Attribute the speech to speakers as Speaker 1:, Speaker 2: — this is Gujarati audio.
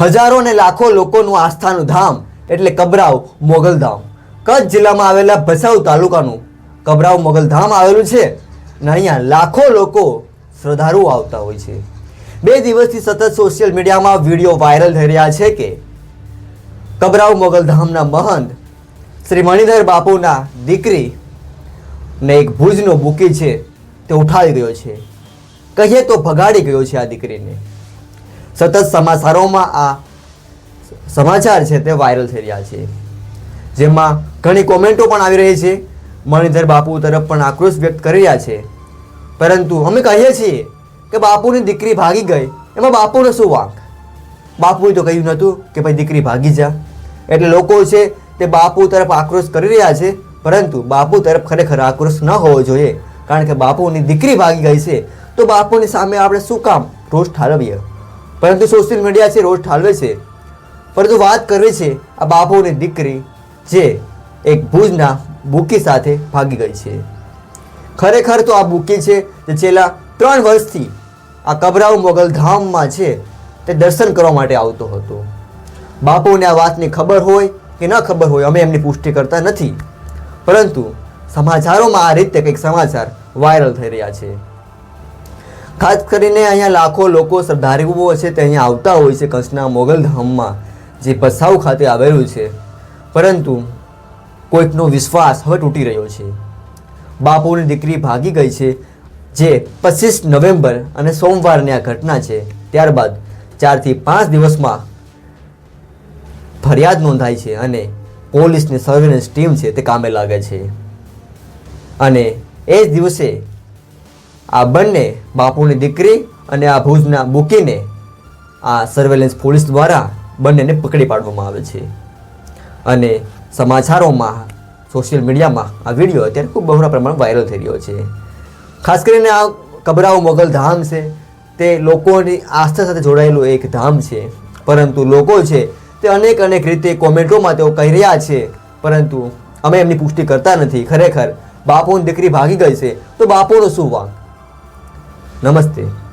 Speaker 1: હજારો અને લાખો લોકોનું આસ્થાનું ધામ, એટલે કબરાવ મોગલધામ કચ્છ જિલ્લામાં આવેલા ભચાઉ તાલુકાનું કબરાવ મોગલધામ આવેલું છે અને અહીંયા લાખો લોકો શ્રદ્ધાળુઓ આવતા હોય છે. બે દિવસથી સતત સોશિયલ મીડિયામાં વીડિયો વાયરલ થઈ રહ્યા છે કે કબરાવ મોગલધામના મહંત શ્રી મણિધર બાપુના દીકરી ને એક ભુજનો બુકી છે તે ઉઠાવી ગયો છે. કહીએ તો ભગાડી ગયો છે આ દીકરીને. સતત સમાચારોમાં આ સમાચાર છે તે વાયરલ થઈ રહ્યા છે. જેમાં ઘણી કોમેન્ટો પણ આવી રહી છે. મણિધર બાપુ તરફ પણ આક્રોશ વ્યક્ત કરી રહ્યા છે. પરંતુ અમે કહીએ છીએ કે બાપુની દીકરી ભાગી ગઈ. એમાં બાપુનો શું વાંક? બાપુએ તો કહ્યું નહોતું કે ભાઈ દીકરી ભાગી જા. એટલે લોકો છે તે બાપુ તરફ આક્રોશ કરી રહ્યા છે. પરંતુ બાપુ તરફ ખરેખર આક્રોશ ન હોવો જોઈએ. કારણ કે બાપુની દીકરી ભાગી ગઈ છે. તો બાપુની સામે આપણે શું કામ રોષ ઠાલવીએ? પરંતુ સોશિયલ મીડિયા છે, રોજ ઠાલવે છે. પરંતુ વાત કરવી છે, આ બાપુની દીકરી જે એક ભુજના બુકી સાથે ભાગી ગઈ છે. ખરેખર તો આ બુકી છે, જે છેલ્લા ત્રણ વર્ષથી આ કબરાઉ મોગલ ધામમાં છે, તે દર્શન કરવા માટે આવતો હતો. બાપુને આ વાતની ખબર હોય કે ન ખબર હોય, અમે એમની પુષ્ટિ કરતા નથી. પરંતુ સમાચારોમાં આ રીતે કંઈક સમાચાર વાયરલ થઈ રહ્યા છે. ખાસ કરીને અહીંયા લાખો લોકો શ્રદ્ધાળુઓ છે તે અહીંયા આવતા હોય છે કચ્છના મોગલ ધામમાં, જે ભસાઉ ખાતે આવેલું છે. પરંતુ કોઈકનો વિશ્વાસ હવે તૂટી રહ્યો છે. બાપુની દીકરી ભાગી ગઈ છે, જે પચીસ નવેમ્બર અને સોમવારની આ ઘટના છે. ત્યારબાદ ચારથી પાંચ દિવસમાં ફરિયાદ નોંધાઈ છે અને પોલીસની સર્વેલન્સ ટીમ છે તે કામે લાગે છે. અને એ જ દિવસે આ બંને બાપુની દીકરી અને આ ભુજના બુકીને આ સર્વેલન્સ પોલીસ દ્વારા બંનેને પકડી પાડવામાં આવે છે. અને સમાચારોમાં સોશિયલ મીડિયામાં આ વીડિયો અત્યારે ખૂબ બહોળા પ્રમાણમાં વાયરલ થઈ રહ્યો છે. ખાસ કરીને આ કબરાઓ મોગલ ધામ છે, તે લોકોની આસ્થા સાથે જોડાયેલું એક ધામ છે. પરંતુ લોકો છે, તે અનેક અનેક રીતે કોમેન્ટોમાં તેઓ કહી રહ્યા છે. પરંતુ અમે એમની પુષ્ટિ કરતા નથી. ખરેખર, બાપુની દીકરી ભાગી ગઈ છે, તો બાપુનો શું વાંક? નમસ્તે.